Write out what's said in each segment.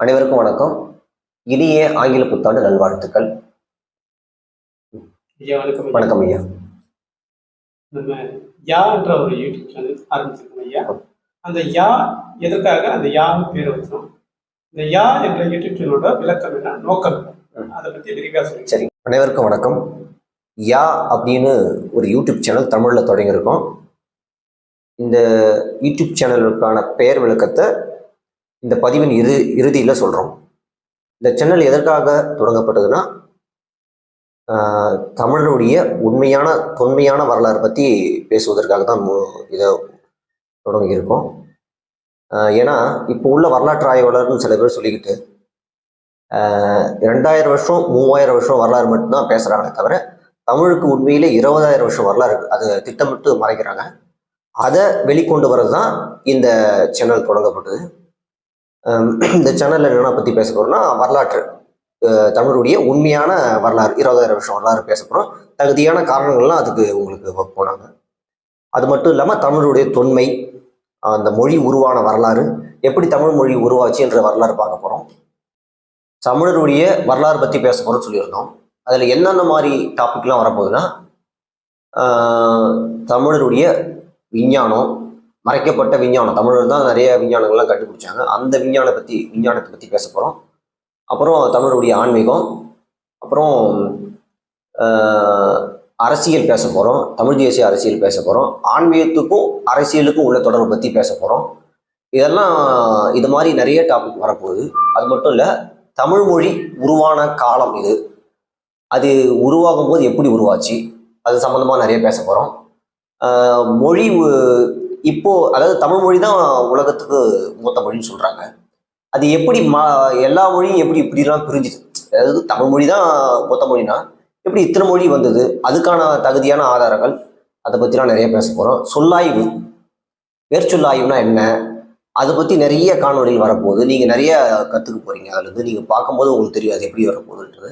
அனைவருக்கும் வணக்கம். இனிய ஆங்கில புத்தாண்டு நல்வாழ்த்துக்கள். ஐயா வணக்கம் ஐயா. வணக்கம் ஐயா. நம்ம யான்ற ஒரு யூடியூப் சேனல் ஆரம்பிச்சிருக்கோம் ஐயா. அந்த யா எதற்காக அந்த யான்னு பேர் வச்சோம்? இந்த யா என்ற யூடியூப் சேனலோட விளக்கம் என்ன? நோக்கம்? அதை பத்தி விரிவாக சொல்லுங்க. சரி அனைவருக்கும் வணக்கம். யா அப்படின்னு ஒரு யூடியூப் சேனல் தமிழில் தொடங்கியிருக்கோம். இந்த யூடியூப் சேனலுக்கான பெயர் விளக்கத்தை இந்த பதிவின் இறு இறுதியில் சொல்கிறோம் இந்த சேனல் எதற்காக தொடங்கப்பட்டதுன்னா தமிழருடைய உண்மையான தொன்மையான வரலாறு பற்றி பேசுவதற்காக தான் மு- இதை தொடங்கியிருக்கோம். ஏன்னா இப்போ உள்ள வரலாற்று ஆய்வாளர்னு சில பேர் சொல்லிக்கிட்டு ரெண்டாயிரம் வருஷம் மூவாயிரம் வருஷம் வரலாறு மட்டும்தான் பேசுகிறாங்களே தவிர தமிழுக்கு உண்மையிலே இருபதாயிரம் வருஷம் வரலாறு அது திட்டமிட்டு மறைக்கிறாங்க. அதை வெளிக்கொண்டு வர்றது தான் இந்த சேனல் தொடங்கப்பட்டது. இந்த சேனலில் என்னென்ன பற்றி பேச போகிறோம்னா வரலாற்று தமிழருடைய தமிழுடைய உண்மையான வரலாறு இருபதாயிரம் வருஷம் வரலாறு பேச போகிறோம் தகுதியான காரணங்கள்லாம் அதுக்கு உங்களுக்கு போனாங்க. அது மட்டும் இல்லாமல் தமிழுடைய தொன்மை அந்த மொழி உருவான வரலாறு எப்படி தமிழ் மொழி உருவாச்சு என்ற வரலாறு பார்க்க போகிறோம் தமிழருடைய வரலாறு பற்றி பேச போகிறோம்னு சொல்லியிருந்தோம். அதில் என்னென்ன மாதிரி டாபிக்லாம் வரப்போகுதுன்னா தமிழருடைய விஞ்ஞானம் மறைக்கப்பட்ட விஞ்ஞானம். தமிழர் தான் நிறைய விஞ்ஞானங்கள்லாம் கண்டுபிடிச்சாங்க. அந்த விஞ்ஞானம் பற்றி விஞ்ஞானத்தை பற்றி பேச போகிறோம் அப்புறம் தமிழருடைய ஆன்மீகம். அப்புறம் அரசியல் பேச போகிறோம் தமிழ் தேசிய அரசியல் பேச போகிறோம் ஆன்மீகத்துக்கும் அரசியலுக்கும் உள்ள தொடர்பு பற்றி பேச போகிறோம் இதெல்லாம் இது மாதிரி நிறைய டாபிக் வரப்போகுது. அது மட்டும் இல்லை தமிழ் மொழி உருவான காலம் இது. அது உருவாகும் போது எப்படி உருவாச்சு? அது சம்மந்தமாக நிறைய பேச போகிறோம் மொழி இப்போ அதாவது தமிழ் மொழி தான் உலகத்துக்கு மூத்த மொழின்னு சொல்கிறாங்க அது எப்படி மா எல்லா மொழியும் எப்படி இப்படிலாம் பிரிஞ்சுது? அதாவது தமிழ் மொழி தான் மூத்த மொழினா எப்படி இத்தனை மொழி வந்தது? அதுக்கான தகுதியான ஆதாரங்கள் அதை பற்றிலாம் நிறைய பேச போகிறோம் சொல்லாய்வு. வேர்ச்சொல்லாய்வுனா என்ன? அதை பற்றி நிறைய காணொளிகள் வரப்போகுது. நீங்கள் நிறைய கற்றுக்க போகிறீங்க அதுலேருந்து நீங்கள் பார்க்கும்போது உங்களுக்கு தெரியும் அது எப்படி வரப்போகுதுன்றது.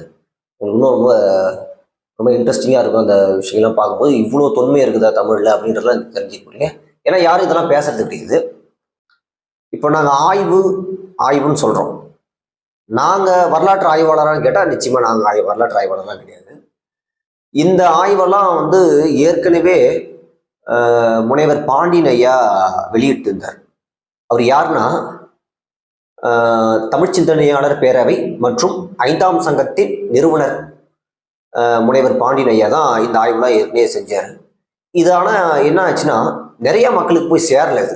உங்களுக்கு இன்னும் ரொம்ப ரொம்ப இன்ட்ரெஸ்டிங்காக இருக்கும் அந்த விஷயங்கள்லாம் பார்க்கும்போது. இவ்வளோ தொன்மை இருக்குதா தமிழில் அப்படின்றதெல்லாம் தெரிஞ்சுக்க போகிறீங்க ஏன்னா யாரும் இதெல்லாம் பேசுறது கிடையாது. இப்போ நாங்கள் ஆய்வு ஆய்வுன்னு சொல்கிறோம் நாங்கள் வரலாற்று ஆய்வாளரான்னு கேட்டால் நிச்சயமாக நாங்கள் ஆய்வு வரலாற்று ஆய்வாளர்லாம் கிடையாது. இந்த ஆய்வெல்லாம் வந்து ஏற்கனவே முனைவர் பாண்டியன் ஐயா வெளியிட்டிருந்தார். அவர் யாருன்னா தமிழ் சிந்தனையாளர் பேரவை மற்றும் ஐந்தாம் சங்கத்தின் நிறுவனர் முனைவர் பாண்டியன் ஐயா தான் இந்த ஆய்வுலாம் ஏற்கனவே செஞ்சார். இது என்ன ஆச்சுன்னா நிறைய மக்களுக்கு போய் சேரல இது.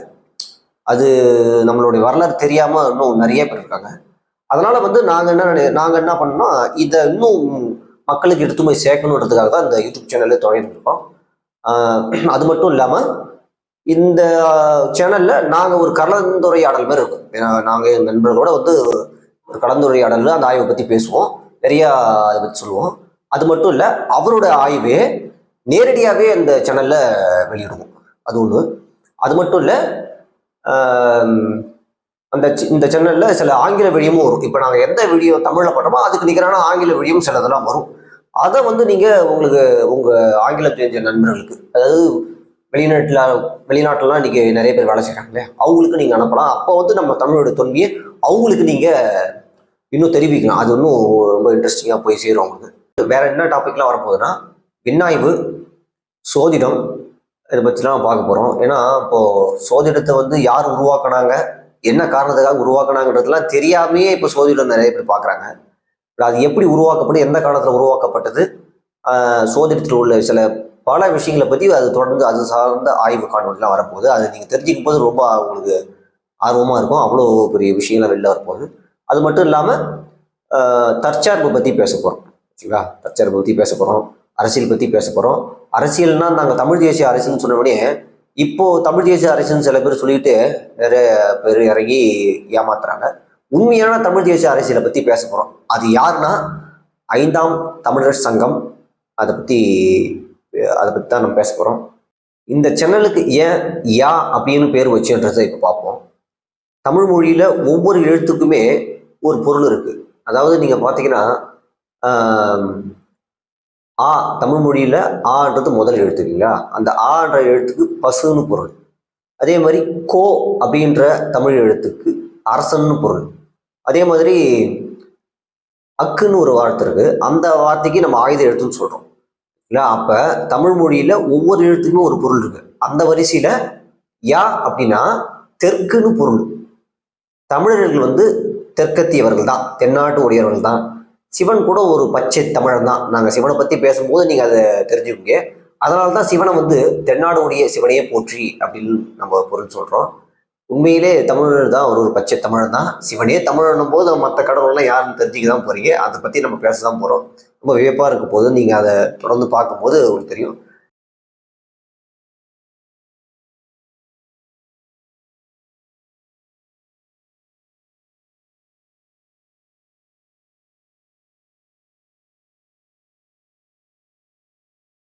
அது நம்மளுடைய வரலாறு தெரியாமல் இன்னும் நிறைய பேர் இருக்காங்க. அதனால் வந்து நாங்கள் என்ன நாங்கள் என்ன பண்ணோம்னா இதை இன்னும் மக்களுக்கு எடுத்து போய் சேர்க்கணுன்றதுக்காக தான் இந்த யூடியூப் சேனல்ல தொடங்கியிருக்கோம். அது மட்டும் இல்லாமல் இந்த சேனலில் நாங்கள் ஒரு கலந்துரையாடல் மாதிரி இருக்கும். நாங்கள் எங்கள் நண்பர்களோட வந்து ஒரு கலந்துரையாடலில் அந்த ஆய்வை பற்றி பேசுவோம். நிறையா அதை பற்றி சொல்லுவோம். அது மட்டும் இல்லை அவரோட ஆய்வே நேரடியாகவே அந்த சேனலில் வெளியிடுவோம். அது ஒன்று அது மட்டும் இல்லை அந்த இந்த சேனலில் சில ஆங்கில வழியமும் வரும். இப்போ நாங்கள் எந்த வீடியோ தமிழில் பண்ணுறோமோ அதுக்கு நிகரான ஆங்கில வீடியோவும் சிலதெல்லாம் வரும். அதை வந்து நீங்கள் உங்களுக்கு உங்கள் ஆங்கிலம் தெரிஞ்ச நண்பர்களுக்கு அதாவது வெளிநாட்டில் வெளிநாட்டிலலாம் நீங்கள் நிறைய பேர் வேலை செய்கிறாங்களே அவங்களுக்கு நீங்கள் அனுப்பலாம். அப்போ வந்து நம்ம தமிழோட தொன்மையை அவங்களுக்கு நீங்கள் இன்னும் தெரிவிக்கலாம். அது இன்னும் ரொம்ப இன்ட்ரெஸ்டிங்காக போய் சேரும் அவங்களுக்கு வேறு என்ன டாப்பிக்லாம் வரப்போகுதுன்னா விண்ணாய்வு சோதிடம் இதை பற்றிலாம் பார்க்க போகிறோம் ஏன்னா இப்போது சோதிடத்தை வந்து யார் உருவாக்குனாங்க? என்ன காரணத்துக்காக உருவாக்குனாங்கிறதுலாம் தெரியாமையே இப்போ சோதிடம் நிறைய பேர் பார்க்குறாங்க. அது எப்படி உருவாக்கப்பட்டு எந்த காலத்தில் உருவாக்கப்பட்டது? சோதிடத்தில் உள்ள சில பல விஷயங்களை பற்றி அது தொடர்ந்து அது சார்ந்த ஆய்வு காணொலிலாம் வரப்போகுது. அது நீங்கள் தெரிஞ்சுக்கும் போது ரொம்ப உங்களுக்கு ஆர்வமாக இருக்கும். அவ்வளோ பெரிய விஷயங்கள்லாம் வெளில வரப்போகுது. அது மட்டும் இல்லாமல் தற்சார்பு பற்றி பேச போகிறோம் சரிங்களா? தற்சார்பு பற்றி பேச போகிறோம் அரசியல் பற்றி பேச போகிறோம் அரசியல்னா நாங்கள் தமிழ் தேசிய அரசுன்னு சொன்னபடியே இப்போது தமிழ் தேசிய அரசுன்னு சில பேர் சொல்லிட்டு நிறைய பேர் இறங்கி ஏமாத்துறாங்க. உண்மையான தமிழ் தேசிய அரசியலை பற்றி பேச போகிறோம் அது யாருன்னா ஐந்தாம் தமிழர் சங்கம். அதை பற்றி அதை பற்றி தான் நம்ம பேச போகிறோம் இந்த சேனலுக்கு ஏன் யா அப்படின்னு பேர் வச்சுன்றதை இப்போ பார்ப்போம். தமிழ் மொழியில் ஒவ்வொரு எழுத்துக்குமே ஒரு பொருள் இருக்குது அதாவது நீங்கள் பார்த்தீங்கன்னா ஆ தமிழ் மொழியில் ஆன்றது முதல் எழுத்து இல்லைங்களா அந்த ஆன்ற எழுத்துக்கு பசுன்னு பொருள். அதே மாதிரி கோ அப்படின்ற தமிழ் எழுத்துக்கு அரசன்னு பொருள். அதே மாதிரி அக்குன்னு ஒரு வார்த்தை இருக்கு. அந்த வார்த்தைக்கு நம்ம ஆயுத எழுத்துன்னு சொல்றோம். இல்லை அப்போ தமிழ் மொழியில் ஒவ்வொரு எழுத்துக்குமே ஒரு பொருள் இருக்கு. அந்த வரிசையில் யா அப்படின்னா தெற்குன்னு பொருள். தமிழர்கள் வந்து தெற்கத்தியவர்கள் தான் தென்னாட்டு உடையவர்கள் தான் சிவன் கூட ஒரு பச்சை தமிழன் தான். நாங்கள் சிவனை பற்றி பேசும்போது நீங்கள் அதை தெரிஞ்சுக்கோங்க. அதனால தான் சிவனை வந்து தென்னாடு உடைய சிவனையே போற்றி அப்படின்னு நம்ம பொருள் சொல்கிறோம் உண்மையிலே தமிழர் தான் ஒரு ஒரு பச்சை தமிழன் தான். சிவனே தமிழனும் போது மற்ற கடவுள்லாம் யாருன்னு தெரிஞ்சுக்க தான் போகிறீங்க அதை பற்றி நம்ம பேச தான் போகிறோம் ரொம்ப வியப்பாக இருக்கும் போது நீங்கள் அதை தொடர்ந்து பார்க்கும்போது உங்களுக்கு தெரியும்.